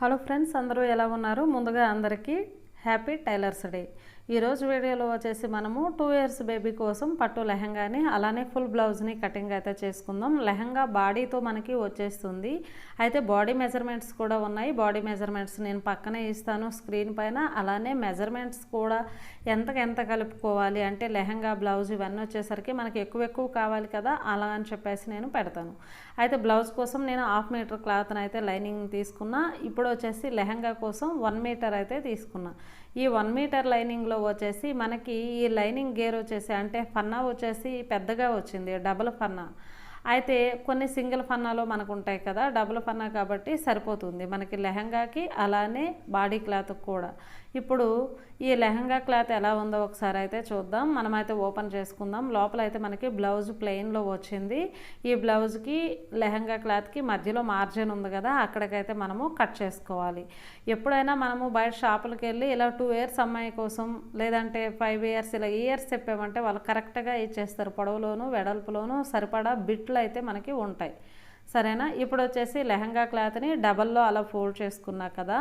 Hello friends అందరూ ఎలా ఉన్నారు? ముందుగా అందరికీ హ్యాపీ టైలర్స్ డే ఈరోజు వీడియోలో వచ్చేసి మనము టూ ఇయర్స్ బేబీ కోసం పట్టు లెహంగాని అలానే ఫుల్ బ్లౌజ్ని కటింగ్ అయితే చేసుకుందాం. లెహంగా బాడీతో మనకి వచ్చేస్తుంది. అయితే బాడీ మెజర్మెంట్స్ కూడా ఉన్నాయి. బాడీ మెజర్మెంట్స్ నేను పక్కనే ఇస్తాను స్క్రీన్ పైన. అలానే మెజర్మెంట్స్ కూడా ఎంతకెంత ఎంత కలుపుకోవాలి అంటే లెహంగా బ్లౌజ్ ఇవన్నీ వచ్చేసరికి మనకి ఎక్కువ ఎక్కువ కావాలి కదా అలా అని చెప్పేసి నేను పెడతాను. అయితే బ్లౌజ్ కోసం నేను హాఫ్ మీటర్ క్లాత్ని అయితే లైనింగ్ తీసుకున్నా. ఇప్పుడు వచ్చేసి లెహంగా కోసం వన్ మీటర్ అయితే తీసుకున్నా. ఈ వన్ మీటర్ లైనింగ్లో వచ్చేసి మనకి ఈ లైనింగ్ గేర్ వచ్చేసి అంటే ఫన్నా వచ్చేసి పెద్దగా వచ్చింది డబుల్ ఫన్నా. అయితే కొన్ని సింగిల్ ఫన్నాలో మనకు ఉంటాయి కదా డబుల్ ఫన్నా కాబట్టి సరిపోతుంది. మనకి లెహంగాకి అలానే బాడీ క్లాత్కి కూడా. ఇప్పుడు ఈ లెహంగా క్లాత్ ఎలా ఉందో ఒకసారి అయితే చూద్దాం. మనమైతే ఓపెన్ చేసుకుందాం. లోపల అయితే మనకి బ్లౌజ్ ప్లెయిన్లో వచ్చింది. ఈ బ్లౌజ్కి లెహంగా క్లాత్కి మధ్యలో మార్జిన్ ఉంది కదా అక్కడికైతే మనము కట్ చేసుకోవాలి. ఎప్పుడైనా మనము బయట షాపులకు వెళ్ళి ఇలా టూ ఇయర్స్ అమ్మాయి కోసం లేదంటే ఫైవ్ ఇయర్స్ ఇలా ఇయర్స్ చెప్పామంటే వాళ్ళు కరెక్ట్గా ఇచ్చేస్తారు. పొడవులోను వెడల్పులోను సరిపడా బిట్లు అయితే మనకి ఉంటాయి. సరేనా? ఇప్పుడు వచ్చేసి లెహంగా క్లాత్ని డబల్లో అలా ఫోల్డ్ చేసుకున్నా కదా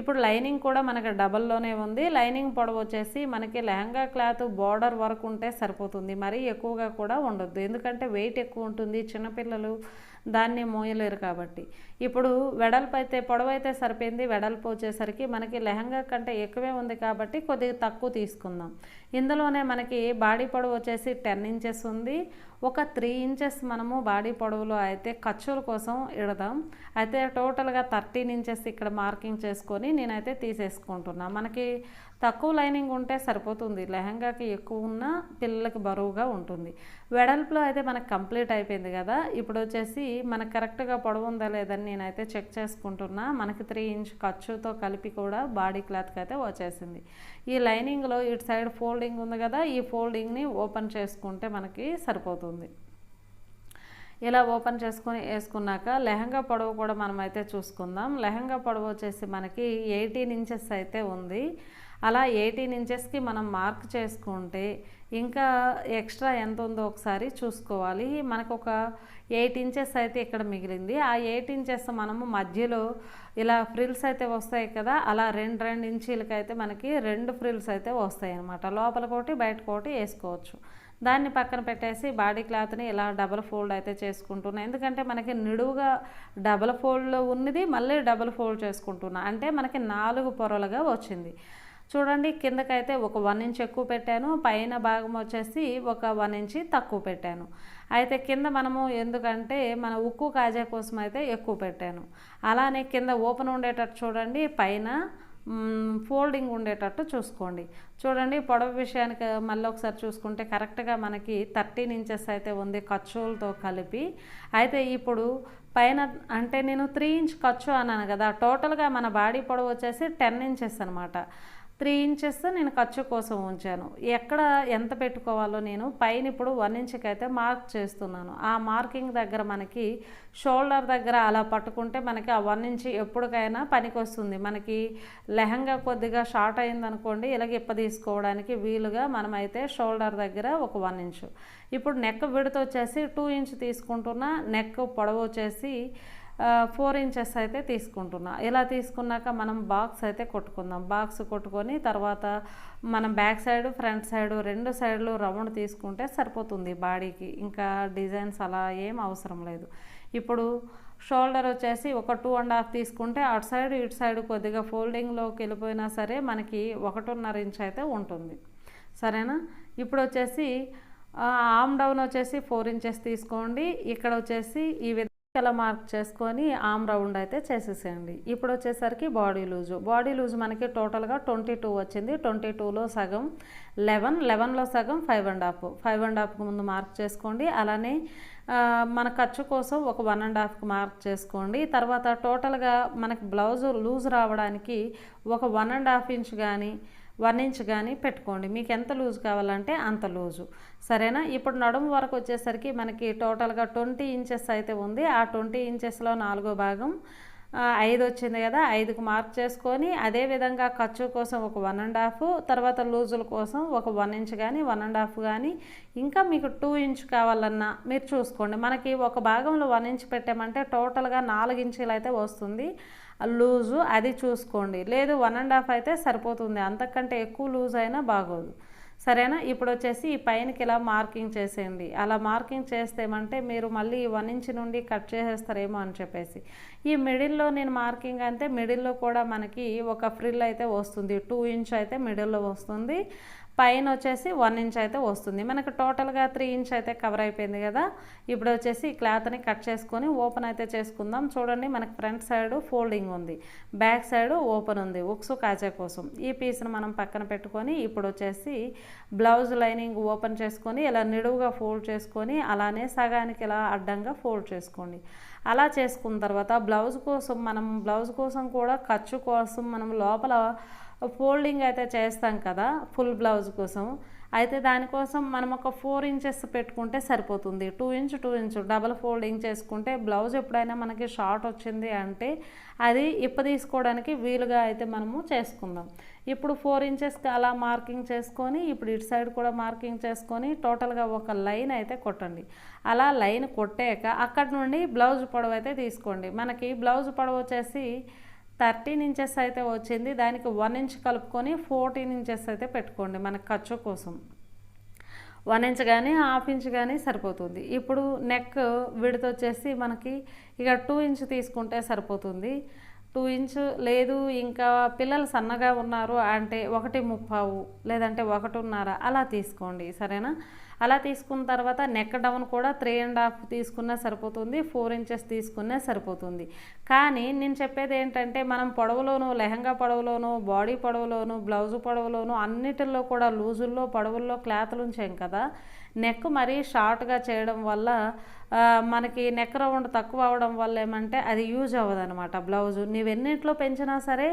ఇప్పుడు లైనింగ్ కూడా మనకి డబల్లోనే ఉంది. లైనింగ్ పొడవు వచ్చేసి మనకి లెహంగా క్లాత్ బార్డర్ వరకు ఉంటే సరిపోతుంది. మరీ ఎక్కువగా కూడా ఉండొద్దు. ఎందుకంటే వెయిట్ ఎక్కువ ఉంటుంది చిన్నపిల్లలు. దాన్ని మోయలేరు కాబట్టి. ఇప్పుడు వెడల్పు అయితే పొడవైతే అయితే సరిపోయింది. వెడల్పు వచ్చేసరికి మనకి లెహంగా కంటే ఎక్కువే ఉంది కాబట్టి కొద్దిగా తక్కువ తీసుకుందాం. ఇందులోనే మనకి బాడీ పొడవు వచ్చేసి టెన్ ఇంచెస్ ఉంది. ఒక త్రీ ఇంచెస్ మనము బాడీ పొడవులో అయితే ఖర్చుల కోసం ఇడదాం. అయితే టోటల్గా థర్టీన్ ఇంచెస్ ఇక్కడ మార్కింగ్ చేసుకొని నేనైతే తీసేసుకుంటున్నాను మనకి తక్కువ లైనింగ్ ఉంటే సరిపోతుంది. లెహంగాకి ఎక్కువ ఉన్న పిల్లలకి బరువుగా ఉంటుంది. వెడల్పులో అయితే మనకు కంప్లీట్ అయిపోయింది కదా. ఇప్పుడు వచ్చేసి మనకు కరెక్ట్గా పొడవు ఉందా లేదని నేనైతే చెక్ చేసుకుంటున్నా. మనకి త్రీ ఇంచ్ ఖర్చుతో కలిపి కూడా బాడీ క్లాత్కి అయితే వచ్చేసింది. ఈ లైనింగ్లో ఇటు సైడ్ ఫోల్డింగ్ ఉంది కదా. ఈ ఫోల్డింగ్ని ఓపెన్ చేసుకుంటే మనకి సరిపోతుంది. ఇలా ఓపెన్ చేసుకొని వేసుకున్నాక లెహంగా పొడవు కూడా మనమైతే చూసుకుందాం. లెహంగా పొడవు వచ్చేసి మనకి ఎయిటీన్ ఇంచెస్ అయితే ఉంది. అలా ఎయిటీన్ ఇంచెస్కి మనం మార్క్ చేసుకుంటే ఇంకా ఎక్స్ట్రా ఎంత ఉందో ఒకసారి చూసుకోవాలి. మనకు ఒక ఎయిట్ ఇంచెస్ అయితే ఇక్కడ మిగిలింది. ఆ ఎయిట్ ఇంచెస్ మనము మధ్యలో ఇలా ఫ్రిల్స్ అయితే వస్తాయి కదా అలా రెండు రెండు ఇంచీలకైతే అయితే మనకి రెండు ఫ్రిల్స్ అయితే వస్తాయి అనమాట లోపల కోటి బయట కోటి వేసుకోవచ్చు. దాన్ని పక్కన పెట్టేసి బాడీ క్లాత్ని ఇలా డబల్ ఫోల్డ్ అయితే చేసుకుంటున్నా. ఎందుకంటే మనకి నిడువుగా డబల్ ఫోల్డ్లో ఉన్నది మళ్ళీ డబల్ ఫోల్డ్ చేసుకుంటున్నా. అంటే మనకి నాలుగు పొరలుగా వచ్చింది. చూడండి కిందకైతే ఒక వన్ ఇంచ్ ఎక్కువ పెట్టాను పైన భాగం వచ్చేసి ఒక వన్ ఇంచ్ తక్కువ పెట్టాను. అయితే కింద మనము ఎందుకంటే మన ఉక్కు కాజా కోసం అయితే ఎక్కువ పెట్టాను. అలానే కింద ఓపెన్ ఉండేటట్టు చూడండి పైన ఫోల్డింగ్ ఉండేటట్టు చూసుకోండి. చూడండి పొడవు విషయానికి మళ్ళీ ఒకసారి చూసుకుంటే కరెక్ట్గా మనకి థర్టీన్ ఇంచెస్ అయితే ఉంది ఖర్చులతో కలిపి. అయితే ఇప్పుడు పైన అంటే నేను త్రీ ఇంచ్ ఖర్చు అన్నాను కదా టోటల్గా మన బాడీ పొడవు వచ్చేసి టెన్ ఇంచెస్ అనమాట త్రీ ఇంచెస్ నేను ఖర్చు కోసం ఉంచాను. ఎక్కడ ఎంత పెట్టుకోవాలో నేను పైన ఇప్పుడు వన్ ఇంచ్కి అయితే మార్క్ చేస్తున్నాను. ఆ మార్కింగ్ దగ్గర మనకి షోల్డర్ దగ్గర అలా పట్టుకుంటే మనకి ఆ వన్ ఇంచ్ ఎప్పటికైనా పనికి వస్తుంది మనకి లెహంగా కొద్దిగా షార్ట్ అయిందనుకోండి ఇలాగ ఇప్ప తీసుకోవడానికి వీలుగా మనమైతే షోల్డర్ దగ్గర ఒక వన్ ఇంచు. ఇప్పుడు నెక్ విడత వచ్చేసి టూ ఇంచ్ తీసుకుంటున్న నెక్ పొడవు వచ్చేసి ఫోర్ ఇంచెస్ అయితే తీసుకుంటున్నా. ఇలా తీసుకున్నాక మనం బాక్స్ అయితే కొట్టుకుందాం. బాక్స్ కొట్టుకొని తర్వాత మనం బ్యాక్ సైడ్ ఫ్రంట్ సైడ్ రెండు సైడ్లు రౌండ్ తీసుకుంటే సరిపోతుంది బాడీకి. ఇంకా డిజైన్స్ అలా ఏం అవసరం లేదు. ఇప్పుడు షోల్డర్ వచ్చేసి ఒక టూ అండ్ హాఫ్ తీసుకుంటే అటు సైడ్ ఇటు సైడ్ కొద్దిగా ఫోల్డింగ్లోకి వెళ్ళిపోయినా సరే మనకి ఒకటిన్నర ఇంచ్ అయితే ఉంటుంది. సరేనా? ఇప్పుడు వచ్చేసి ఆమ్ డౌన్ వచ్చేసి ఫోర్ ఇంచెస్ తీసుకోండి. ఇక్కడ వచ్చేసి ఈ విధంగా ఇలా మార్క్ చేసుకొని ఆమ్ రౌండ్ అయితే చేసేసేయండి. ఇప్పుడు వచ్చేసరికి బాడీ లూజు. బాడీ లూజ్ మనకి టోటల్గా ట్వంటీ టూ వచ్చింది. ట్వంటీ టూలో సగం లెవెన్. లెవెన్లో సగం five and half. Five and హాఫ్కి ముందు మార్క్ చేసుకోండి. అలానే మన ఖర్చు కోసం ఒక వన్ అండ్ హాఫ్కి మార్క్ చేసుకోండి. తర్వాత టోటల్గా మనకి బ్లౌజ్ లూజ్ రావడానికి ఒక వన్ అండ్ హాఫ్ ఇంచ్ కానీ వన్ ఇంచ్ కానీ పెట్టుకోండి. మీకు ఎంత లూజ్ కావాలంటే అంత లూజు. సరేనా? ఇప్పుడు నడుము వరకు వచ్చేసరికి మనకి టోటల్గా ట్వంటీ ఇంచెస్ అయితే ఉంది. ఆ ట్వంటీ ఇంచెస్లో నాలుగో భాగం ఐదు వచ్చింది కదా ఐదుకు మార్క్ చేసుకొని అదేవిధంగా ఖర్చు కోసం ఒక వన్ అండ్ హాఫ్ తర్వాత లూజుల కోసం ఒక వన్ ఇంచ్ కానీ వన్ అండ్ హాఫ్ కానీ ఇంకా మీకు టూ ఇంచ్ కావాలన్నా మీరు చూసుకోండి. మనకి ఒక భాగంలో వన్ ఇంచ్ పెట్టామంటే టోటల్గా నాలుగు ఇంచులు అయితే వస్తుంది. లూజు అది చూసుకోండి. లేదు వన్ అండ్ హాఫ్ అయితే సరిపోతుంది. అంతకంటే ఎక్కువ లూజ్ అయినా బాగోదు. సరేనా? ఇప్పుడు వచ్చేసి ఈ పైనకి ఇలా మార్కింగ్ చేసేయండి. అలా మార్కింగ్ చేస్తేమంటే మీరు మళ్ళీ వన్ ఇంచ్ నుండి కట్ చేసేస్తారేమో అని చెప్పేసి. ఈ మిడిల్లో నేను మార్కింగ్ అంటే మిడిల్లో కూడా మనకి ఒక ఫ్రిల్ అయితే వస్తుంది. టూ ఇంచ్ అయితే మిడిల్లో వస్తుంది. పైన వచ్చేసి వన్ ఇంచ్ అయితే వస్తుంది. మనకు టోటల్గా త్రీ ఇంచ్ అయితే కవర్ అయిపోయింది కదా. ఇప్పుడు వచ్చేసి ఈ క్లాత్ని కట్ చేసుకొని ఓపెన్ అయితే చేసుకుందాం. చూడండి మనకు ఫ్రంట్ సైడ్ ఫోల్డింగ్ ఉంది. బ్యాక్ సైడ్ ఓపెన్ ఉంది. ఉక్స్ కాచే కోసం. ఈ పీస్ని మనం పక్కన పెట్టుకొని ఇప్పుడు వచ్చేసి బ్లౌజ్ లైనింగ్ ఓపెన్ చేసుకొని ఇలా నిడువుగా ఫోల్డ్ చేసుకొని అలానే సగానికి ఇలా అడ్డంగా ఫోల్డ్ చేసుకోండి. అలా చేసుకున్న తర్వాత బ్లౌజ్ కోసం మనం బ్లౌజ్ కోసం కూడా ఖర్చు కోసం మనం లోపల ఫోల్డింగ్ అయితే చేస్తాం కదా ఫుల్ బ్లౌజ్ కోసం. అయితే దానికోసం మనం ఒక ఫోర్ ఇంచెస్ పెట్టుకుంటే సరిపోతుంది. Two inch two inch double folding చేసుకుంటే బ్లౌజ్ ఎప్పుడైనా మనకి షార్ట్ వచ్చింది అంటే అది ఇప్ప తీసుకోవడానికి వీలుగా అయితే మనము చేసుకుందాం. ఇప్పుడు ఫోర్ ఇంచెస్కి అలా మార్కింగ్ చేసుకొని ఇప్పుడు ఇటు సైడ్ కూడా మార్కింగ్ చేసుకొని టోటల్గా ఒక లైన్ అయితే కొట్టండి. అలా లైన్ కొట్టాక అక్కడ నుండి బ్లౌజ్ పొడవు అయితే తీసుకోండి. మనకి బ్లౌజ్ పొడవు వచ్చేసి థర్టీన్ ఇంచెస్ అయితే వచ్చింది. దానికి వన్ ఇంచ్ కలుపుకొని ఫోర్టీన్ ఇంచెస్ అయితే పెట్టుకోండి మన ఖర్చు కోసం. వన్ ఇంచ్ కానీ హాఫ్ ఇంచ్ కానీ సరిపోతుంది. ఇప్పుడు నెక్ విడత వచ్చేసి మనకి ఇక టూ ఇంచ్ తీసుకుంటే సరిపోతుంది. టూ ఇంచ్ లేదు ఇంకా పిల్లలు సన్నగా ఉన్నారు అంటే ఒకటి ముప్పావు లేదంటే ఒకటిన్నర అలా తీసుకోండి సరేనా? అలా తీసుకున్న తర్వాత నెక్ డౌన్ కూడా త్రీ అండ్ హాఫ్ తీసుకున్నా సరిపోతుంది ఫోర్ ఇంచెస్ తీసుకున్నా సరిపోతుంది. కానీ నేను చెప్పేది ఏంటంటే మనం పొడవులోను లెహంగా పొడవులోను బాడీ పొడవులోను బ్లౌజ్ పొడవులోను అన్నిటిల్లో కూడా లూజుల్లో పొడవుల్లో క్లాత్లు ఉంచాం కదా. నెక్ మరీ షార్ట్గా చేయడం వల్ల మనకి నెక్ రౌండ్ తక్కువ అవడం వల్ల ఏమంటే అది యూజ్ అవ్వదనమాట బ్లౌజు బ్లౌజు నీవెన్నింటిలో పెంచినా సరే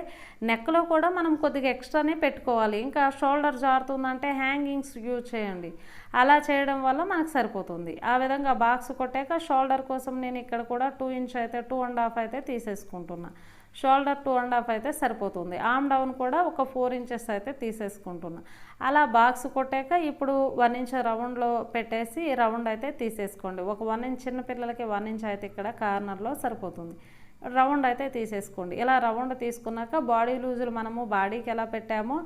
నెక్లో కూడా మనం కొద్దిగా ఎక్స్ట్రానే పెట్టుకోవాలి. ఇంకా షోల్డర్ జారుతుందంటే హ్యాంగింగ్స్ యూజ్ చేయండి. అలా చేయడం వల్ల మనకు సరిపోతుంది. ఆ విధంగా బాక్స్ కొట్టాక షోల్డర్ కోసం నేను ఇక్కడ కూడా టూ ఇంచ్ అయితే టూ అండ్ హాఫ్ అయితే తీసేసుకుంటున్నాను షోల్డర్ టూ అండ్ హాఫ్ అయితే సరిపోతుంది. ఆమ్ డౌన్ కూడా ఒక ఫోర్ ఇంచెస్ అయితే తీసేసుకుంటున్నాను అలా బాక్స్ కొట్టాక ఇప్పుడు వన్ ఇంచ్ రౌండ్లో పెట్టేసి రౌండ్ అయితే తీసేసుకోండి. ఒక వన్ ఇంచ్ చిన్న పిల్లలకి వన్ ఇంచ్ అయితే ఇక్కడ కార్నర్లో సరిపోతుంది. రౌండ్ అయితే తీసేసుకోండి. ఇలా రౌండ్ తీసుకున్నాక బాడీ లూజులు మనము బాడీకి ఎలా పెట్టామో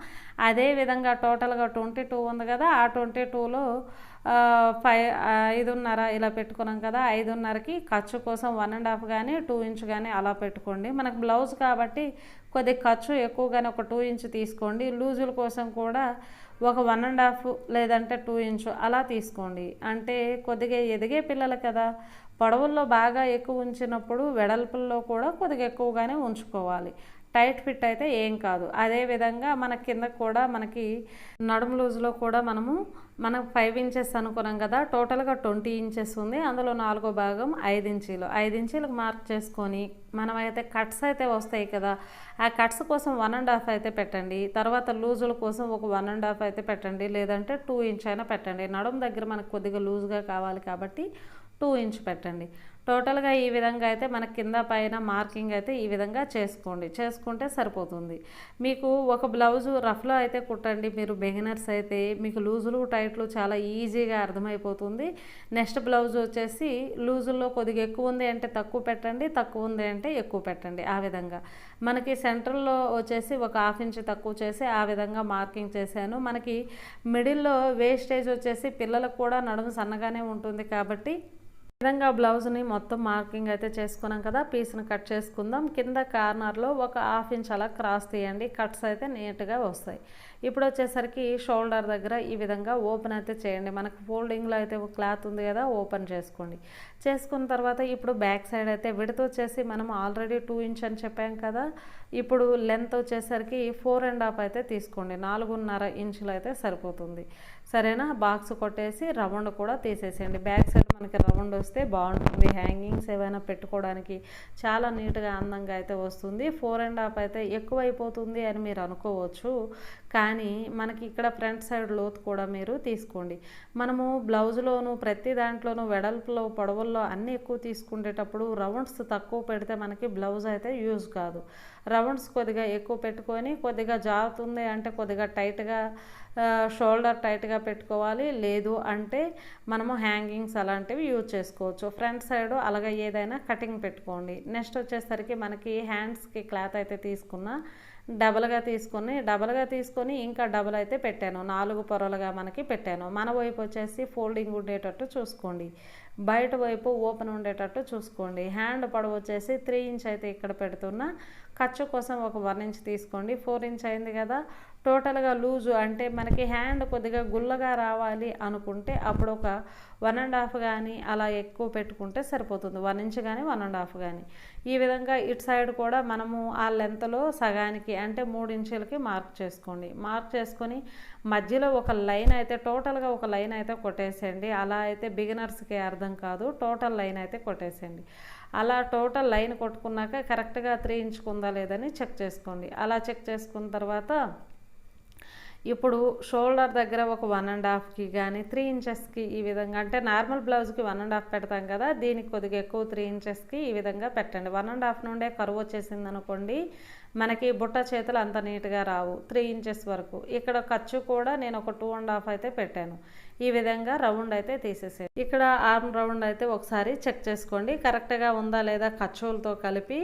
అదే విధంగా టోటల్గా ట్వంటీ టూ ఉంది కదా ఆ ట్వంటీ టూలో ఫైవ్ ఐదున్నర ఇలా పెట్టుకున్నాం కదా ఐదున్నరకి ఖర్చు కోసం వన్ అండ్ హాఫ్ కానీ టూ ఇంచ్ కానీ అలా పెట్టుకోండి. మనకు బ్లౌజ్ కాబట్టి కొద్దిగా ఖర్చు ఎక్కువగానే ఒక టూ ఇంచ్ తీసుకోండి. లూజుల కోసం కూడా ఒక వన్ అండ్ హాఫ్ లేదంటే టూ ఇంచ్ అలా తీసుకోండి. అంటే కొద్దిగా ఎదిగే పిల్లలు కదా పొడవుల్లో బాగా ఎక్కువ ఉంచినప్పుడు వెడల్పుల్లో కూడా కొద్దిగా ఎక్కువగానే ఉంచుకోవాలి. టైట్ ఫిట్ అయితే ఏం కాదు. అదేవిధంగా మన కింద కూడా మనకి నడుము లూజ్లో కూడా మనము మనం ఫైవ్ ఇంచెస్ అనుకున్నాం కదా టోటల్గా ట్వంటీ ఇంచెస్ ఉంది. అందులో నాలుగో భాగం ఐదు ఇంచీలు. ఐదు ఇంచీలకు మార్క్ చేసుకొని మనం అయితే కట్స్ అయితే వస్తాయి కదా ఆ కట్స్ కోసం వన్ అండ్ హాఫ్ అయితే పెట్టండి. తర్వాత లూజుల కోసం ఒక వన్ అండ్ హాఫ్ అయితే పెట్టండి. లేదంటే టూ ఇంచ్ అయినా పెట్టండి. నడుము దగ్గర మనకు కొద్దిగా లూజ్గా కావాలి కాబట్టి టూ ఇంచ్ పెట్టండి. టోటల్గా ఈ విధంగా అయితే మన కింద పైన మార్కింగ్ అయితే ఈ విధంగా చేసుకోండి. చేసుకుంటే సరిపోతుంది. మీకు ఒక బ్లౌజు రఫ్లో అయితే కుట్టండి. మీరు బిగినర్స్ అయితే మీకు లూజులు టైట్లు చాలా ఈజీగా అర్థమైపోతుంది. నెక్స్ట్ బ్లౌజ్ వచ్చేసి లూజుల్లో కొద్దిగా ఎక్కువ ఉంది అంటే తక్కువ పెట్టండి తక్కువ ఉంది అంటే ఎక్కువ పెట్టండి ఆ విధంగా. మనకి సెంట్రల్లో వచ్చేసి ఒక హాఫ్ ఇంచ్ తక్కువ చేసి ఆ విధంగా మార్కింగ్ చేశాను. మనకి మిడిల్లో వేస్టేజ్ వచ్చేసి పిల్లలకు కూడా నడుము సన్నగానే ఉంటుంది కాబట్టి విధంగా బ్లౌజ్ని మొత్తం మార్కింగ్ అయితే చేసుకున్నాం కదా పీస్ని కట్ చేసుకుందాం. కింద కార్నర్లో ఒక హాఫ్ ఇంచ్ అలా క్రాస్ తీయండి కట్స్ అయితే నీట్గా వస్తాయి. ఇప్పుడు వచ్చేసరికి షోల్డర్ దగ్గర ఈ విధంగా ఓపెన్ అయితే చేయండి. మనకు ఫోల్డింగ్లో అయితే ఒక క్లాత్ ఉంది కదా ఓపెన్ చేసుకోండి. చేసుకున్న తర్వాత ఇప్పుడు బ్యాక్ సైడ్ అయితే విడత వచ్చేసి మనం ఆల్రెడీ టూ ఇంచ్ అని చెప్పాం కదా ఇప్పుడు లెంత్ వచ్చేసరికి ఫోర్ అండ్ హాఫ్ అయితే తీసుకోండి. నాలుగున్నర ఇంచులు అయితే సరిపోతుంది. సరేనా? బాక్స్ కొట్టేసి రౌండ్ కూడా తీసేసేయండి. బ్యాక్ సైడ్ మనకి రౌండ్ వస్తే బాగుంటుంది. హ్యాంగింగ్స్ ఏవైనా పెట్టుకోవడానికి చాలా నీట్గా అందంగా అయితే వస్తుంది. ఫోర్ అండ్ హాఫ్ అయితే ఎక్కువ అయిపోతుంది అని మీరు అనుకోవచ్చు. కానీ మనకి ఇక్కడ ఫ్రంట్ సైడ్ లోతు కూడా మీరు తీసుకోండి. మనము బ్లౌజ్లోను ప్రతి దాంట్లోనూ వెడల్పులో పొడవుల్లో అన్నీ ఎక్కువ తీసుకునేటప్పుడు రౌండ్స్ తక్కువ పెడితే మనకి బ్లౌజ్ అయితే యూజ్ కాదు. రౌండ్స్ కొద్దిగా ఎక్కువ పెట్టుకొని కొద్దిగా జారుతుంది అంటే కొద్దిగా టైట్గా షోల్డర్ టైట్గా పెట్టుకోవాలి. లేదు అంటే మనము హ్యాంగింగ్స్ అలాంటివి యూజ్ చేసుకోవచ్చు. ఫ్రంట్ సైడ్ అలాగే ఏదైనా కటింగ్ పెట్టుకోండి. నెక్స్ట్ వచ్చేసరికి మనకి హ్యాండ్స్కి క్లాత్ అయితే తీసుకున్న డబల్గా తీసుకొని డబల్గా తీసుకొని ఇంకా డబల్ అయితే పెట్టాను. నాలుగు పొరలుగా మనకి పెట్టాను. మన వైపు వచ్చేసి ఫోల్డింగ్ ఉండేటట్టు చూసుకోండి. బయట వైపు ఓపెన్ ఉండేటట్టు చూసుకోండి. హ్యాండ్ పొడవు వచ్చేసి త్రీ ఇంచ్ అయితే ఇక్కడ పెడుతున్నా. ఖర్చు కోసం ఒక వన్ ఇంచ్ తీసుకోండి. ఫోర్ ఇంచ్ అయింది కదా. టోటల్గా లూజు అంటే మనకి హ్యాండ్ కొద్దిగా గుల్లగా రావాలి అనుకుంటే అప్పుడు ఒక వన్ అండ్ హాఫ్ కానీ అలా ఎక్కువ పెట్టుకుంటే సరిపోతుంది. వన్ ఇంచ్ కానీ వన్ అండ్ హాఫ్ కానీ ఈ విధంగా ఇటు సైడ్ కూడా మనము ఆ లెంత్లో సగానికి అంటే మూడు ఇంచులకి మార్క్ చేసుకోండి. మార్క్ చేసుకొని మధ్యలో ఒక లైన్ అయితే టోటల్గా ఒక లైన్ అయితే కొట్టేసేయండి. అలా అయితే బిగినర్స్కి అర్థం కాదు. టోటల్ లైన్ అయితే కొట్టేసేయండి. అలా టోటల్ లైన్ కొట్టుకున్నాక కరెక్ట్గా త్రీ ఇంచుకుందా లేదని చెక్ చేసుకోండి. అలా చెక్ చేసుకున్న తర్వాత ఇప్పుడు షోల్డర్ దగ్గర ఒక వన్ అండ్ హాఫ్కి కానీ త్రీ ఇంచెస్కి ఈ విధంగా అంటే నార్మల్ బ్లౌజ్కి వన్ అండ్ హాఫ్ పెడతాం కదా దీనికి కొద్దిగా ఎక్కువ త్రీ ఇంచెస్కి ఈ విధంగా పెట్టండి. వన్ అండ్ హాఫ్ నుండే కరువు వచ్చేసింది అనుకోండి మనకి బుట్ట చేతులు అంత నీట్గా రావు త్రీ ఇంచెస్ వరకు. ఇక్కడ ఖర్చు కూడా నేను ఒక టూ అండ్ హాఫ్ అయితే పెట్టాను. ఈ విధంగా రౌండ్ అయితే తీసేసేది ఇక్కడ ఆర్మ్ రౌండ్ అయితే ఒకసారి చెక్ చేసుకోండి కరెక్ట్గా ఉందా లేదా ఖర్చులతో కలిపి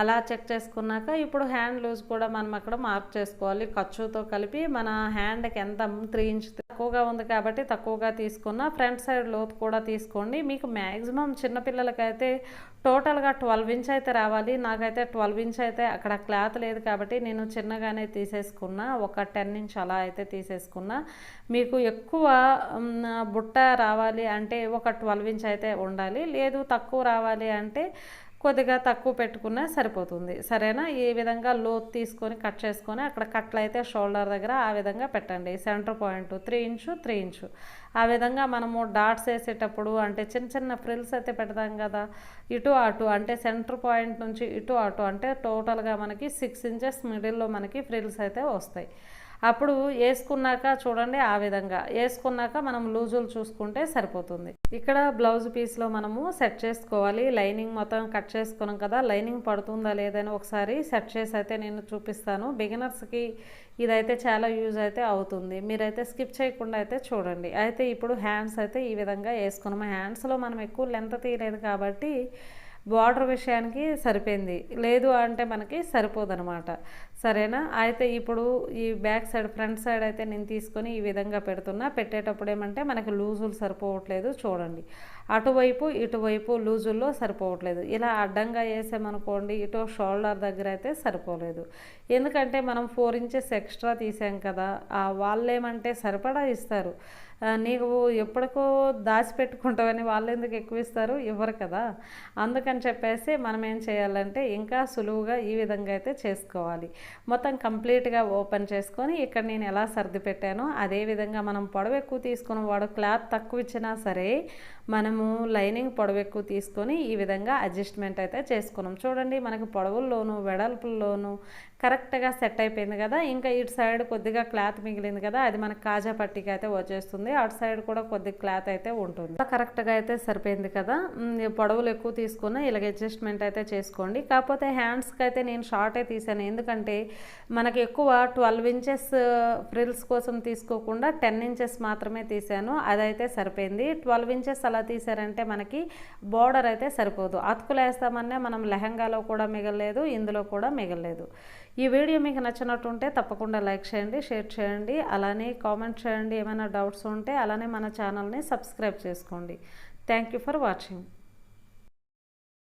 అలా చెక్ చేసుకున్నాక ఇప్పుడు హ్యాండ్ లూజ్ కూడా మనం అక్కడ మార్క్ చేసుకోవాలి. ఖర్చుతో కలిపి మన హ్యాండ్కి ఎంత త్రీ ఇంచ్ తక్కువగా ఉంది కాబట్టి తక్కువగా తీసుకున్న ఫ్రంట్ సైడ్ లోతు కూడా తీసుకోండి. మీకు మ్యాక్సిమం చిన్నపిల్లలకైతే టోటల్గా ట్వెల్వ్ ఇంచ్ అయితే రావాలి. నాకైతే ట్వెల్వ్ ఇంచ్ అయితే అక్కడ క్లాత్ లేదు కాబట్టి నేను చిన్నగానే తీసేసుకున్నా. ఒక టెన్ ఇంచ్ అలా అయితే తీసేసుకున్నా. మీకు ఎక్కువ బుట్ట రావాలి అంటే ఒక ట్వెల్వ్ ఇంచ్ అయితే ఉండాలి. లేదు తక్కువ రావాలి అంటే కొద్దిగా తక్కువ పెట్టుకున్నా సరిపోతుంది. సరేనా? ఈ విధంగా లోత్ తీసుకొని కట్ చేసుకొని అక్కడ కట్లు అయితే షోల్డర్ దగ్గర ఆ విధంగా పెట్టండి. Centre point three inch three inch. ఆ విధంగా మనము డాట్స్ వేసేటప్పుడు అంటే చిన్న చిన్న ఫ్రిల్స్ అయితే పెడతాం కదా. ఇటు అటు అంటే సెంటర్ పాయింట్ నుంచి ఇటు అటు అంటే టోటల్గా మనకి సిక్స్ ఇంచెస్ మిడిల్లో మనకి ఫ్రిల్స్ అయితే వస్తాయి. అప్పుడు వేసుకున్నాక చూడండి ఆ విధంగా. వేసుకున్నాక మనం లూజులు చూసుకుంటే సరిపోతుంది. ఇక్కడ బ్లౌజ్ పీస్లో మనము సెట్ చేసుకోవాలి. లైనింగ్ మొత్తం కట్ చేసుకున్నాం కదా లైనింగ్ పడుతుందా లేదని ఒకసారి సెట్ చేసి అయితే నేను చూపిస్తాను. బిగినర్స్కి ఇదైతే చాలా యూజ్ అయితే అవుతుంది. మీరైతే స్కిప్ చేయకుండా అయితే చూడండి. అయితే ఇప్పుడు హ్యాండ్స్ అయితే ఈ విధంగా వేసుకున్నాము హ్యాండ్స్లో మనం ఎక్కువ లెంత్ తీయలేదు కాబట్టి బార్డర్ విషయానికి సరిపోయింది. లేదు అంటే మనకి సరిపోదనమాట సరేనా? అయితే ఇప్పుడు ఈ బ్యాక్ సైడ్ ఫ్రంట్ సైడ్ అయితే నేను తీసుకొని ఈ విధంగా పెడుతున్నా. పెట్టేటప్పుడు ఏమంటే మనకి లూజులు సరిపోవట్లేదు చూడండి. అటువైపు ఇటువైపు లూజుల్లో సరిపోవట్లేదు. ఇలా అడ్డంగా వేసామనుకోండి ఇటు షోల్డర్ దగ్గర అయితే సరిపోలేదు. ఎందుకంటే మనం ఫోర్ ఇంచెస్ ఎక్స్ట్రా తీసాం కదా ఆ వాళ్ళు ఏమంటే సరిపడా ఇస్తారు. నీకు ఎప్పటికో దాచిపెట్టుకుంటావని వాళ్ళు ఎందుకు ఎక్కువ ఇస్తారు? ఇవ్వరు కదా. అందుకని చెప్పేసి మనం ఏం చేయాలంటే ఇంకా సులువుగా ఈ విధంగా అయితే చేసుకోవాలి. మొత్తం కంప్లీట్గా ఓపెన్ చేసుకొని ఇక్కడ నేను ఎలా సర్ది పెట్టానో అదే విధంగా మనం పొడవు ఎక్కువ తీసుకున్న వాడు క్లాత్ తక్కువ ఇచ్చినా సరే మనము లైనింగ్ పొడవు ఎక్కువ తీసుకొని ఈ విధంగా అడ్జస్ట్మెంట్ అయితే చేసుకున్నాం. చూడండి మనకి పొడవుల్లోనూ వెడల్పుల్లోనూ కరెక్ట్గా సెట్ అయిపోయింది కదా. ఇంకా ఇటు సైడ్ కొద్దిగా క్లాత్ మిగిలింది కదా అది మనకి కాజా పట్టికి అయితే వచ్చేస్తుంది. అటు సైడ్ కూడా కొద్ది క్లాత్ అయితే ఉంటుంది. కరెక్ట్గా అయితే సరిపోయింది కదా. పొడవులు ఎక్కువ తీసుకున్న ఇలాగ అడ్జస్ట్మెంట్ అయితే చేసుకోండి. కాకపోతే హ్యాండ్స్కి అయితే నేను షార్టే తీసాను. ఎందుకంటే మనకి ఎక్కువ ట్వెల్వ్ ఇంచెస్ ఫ్రిల్స్ కోసం తీసుకోకుండా టెన్ ఇంచెస్ మాత్రమే తీసాను. అదైతే సరిపోయింది. ట్వెల్వ్ ఇంచెస్ అలా తీసారంటే మనకి బోర్డర్ అయితే సరిపోదు. అతుకులు వేస్తామన్నా మనం లెహంగాలో కూడా మిగలలేదు ఇందులో కూడా మిగలలేదు. ఈ వీడియో మీకు నచ్చినట్టుంటే తప్పకుండా లైక్ చేయండి షేర్ చేయండి అలానే కామెంట్ చేయండి ఏమైనా డౌట్స్ ఉంటే అలానే మన ఛానల్ని సబ్స్క్రైబ్ చేసుకోండి. Thank you for watching.